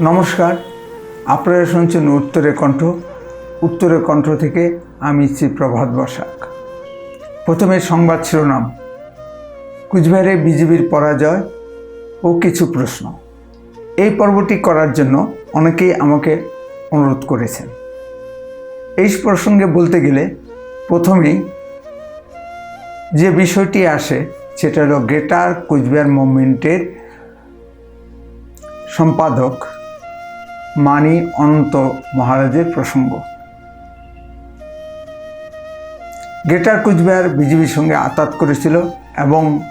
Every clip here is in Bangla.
নমস্কার। আপনারা শুনছেন উত্তরে কণ্ঠ। উত্তরে কণ্ঠ থেকে আমি শ্রী প্রভাত বসাক। প্রথমে সংবাদ শিরোনাম। কুচবিহারে বিজেপির পরাজয় ও কিছু প্রশ্ন। এই পর্বটি করার জন্য অনেকেই আমাকে অনুরোধ করেছেন। এই প্রসঙ্গে বলতে গেলে প্রথমেই যে বিষয়টি আসে, সেটা হলো গ্রেটার কুচবিহার মুভমেন্টের সম্পাদক মানি অনন্ত মহারাজের প্রসঙ্গ। গ্রেটার কুচবিহার বিজেপির সঙ্গে আতাত করেছিল এবং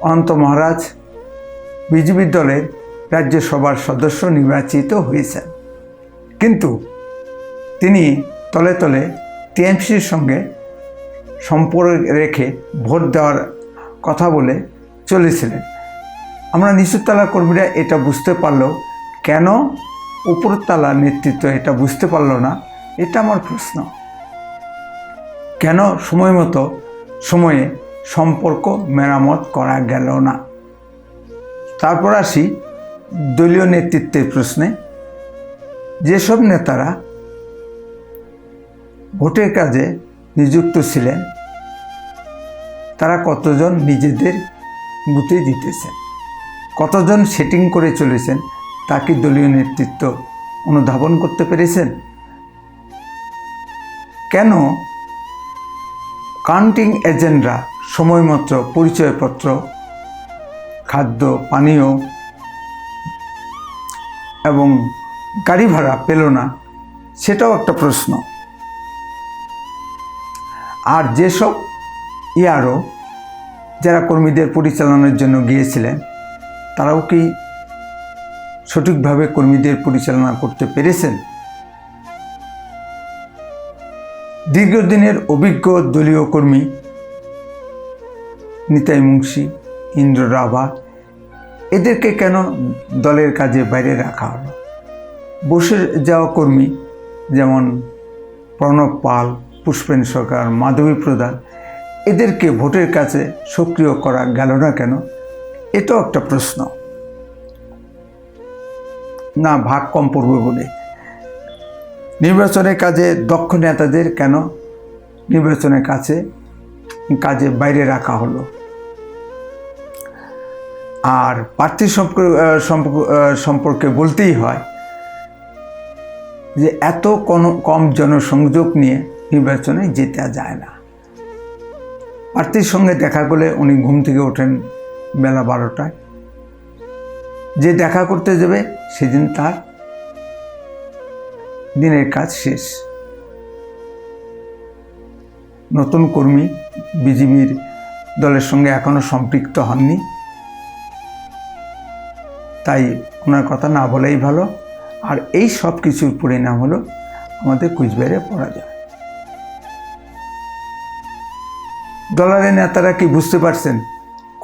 অনন্ত মহারাজ বিজেপি দলের রাজ্যসভার সদস্য নির্বাচিত হয়েছেন। কিন্তু তিনি তলে তলে টিএমসির সঙ্গে সম্পর্ক রেখে ভোট দেওয়ার কথা বলে চলেছিলেন। আমরা নিচুতলা কর্মীরা এটা বুঝতে পারলেও কেন উপরতলার নেতৃত্ব এটা বুঝতে পারল না? এটা আমার প্রশ্ন। কেন সময় মতো সময়ে সম্পর্ক মেরামত করা গেল না? তারপর আসি দলীয় নেতৃত্বের প্রশ্নে। যেসব নেতারা ভোটের কাজে নিযুক্ত ছিলেন, তারা কতজন নিজেদের বুথে জিতেছেন? কতজন সেটিং করে চলেছেন, তা কি দলীয় নেতৃত্ব অনুধাবন করতে পেরেছেন? কেন কাউন্টিং এজেন্টরা সময়মাত্র পরিচয়পত্র, খাদ্য, পানীয় এবং গাড়ি ভাড়া পেল না, সেটাও একটা প্রশ্ন। আর যেসব ইয়ারও যারা কর্মীদের পরিচালনার জন্য গিয়েছিলেন তারাও কি সঠিকভাবে কর্মীদের পরিচালনা করতে পেরেছেন? দীর্ঘদিনের অভিজ্ঞ দলীয় কর্মী নিতাই মুন্সি, ইন্দ্র রাভা, এদেরকে কেন দলের কাজে বাইরে রাখা হলো? বসে যাওয়া কর্মী যেমন প্রণব পাল, পুষ্পেন সরকার, মাধবী প্রধান, এদেরকে ভোটের কাছে সক্রিয় করা গেল না কেন? এটাও একটা প্রশ্ন। না, ভাগ কম পড়বে বলে। নির্বাচনের কাজে দক্ষ নেতাদের কেন? নির্বাচনের কাছে, কাজে বাইরে রাখা হলো। আর প্রার্থী সম্পর্কে বলতেই হয় যে এত কোন, কম জনসংযোগ নিয়ে নির্বাচনে যেতে যায় না। প্রার্থীর সঙ্গে দেখা করলে উনি ঘুম থেকে ওঠেন বেলা বারোটায়। যে দেখা করতে যাবে, সেদিন তার দিনের কাজ শেষ। নতুন কর্মী বিজিবির দলের সঙ্গে এখনও সম্পৃক্ত হননি। তাই ওনার কথা না বলাই ভালো। আর এই সব কিছুর পরিণাম হলো আমাদের কুচবিহারে পরাজয়। দলারের নেতারা কি বুঝতে পারছেন?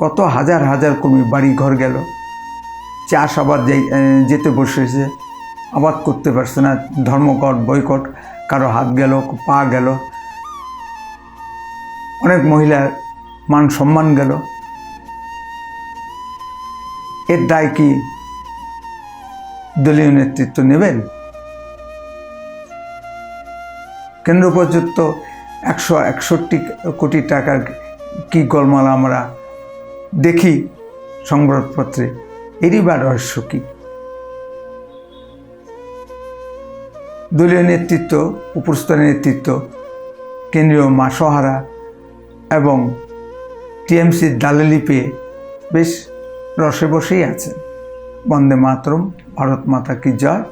কত হাজার হাজার কর্মী বাড়ি ঘর গেল চাষ আবাদ যেতে বসেছে, আবাদ করতে পারছে না ধর্মকট বয়কট, কারও হাত গেল, পা গেল। অনেক মহিলার মান সম্মান গেল। এর দায় কি দলীয় নেতৃত্ব নেবেন? কেন্দ্র পর্যন্ত একশো একষট্টি কোটি টাকার কি গোলমাল আমরা দেখি সংবাদপত্রে, এরই বা রহস্য কী? দলীয় নেতৃত্ব উপরস্তরের নেতৃত্ব, কেন্দ্রীয় মাসহারা এবং টিএমসির দালালি পেয়ে বেশ রসে বসেই আছেন। বন্দে মাতরম, ভারত মাতা কি জয়?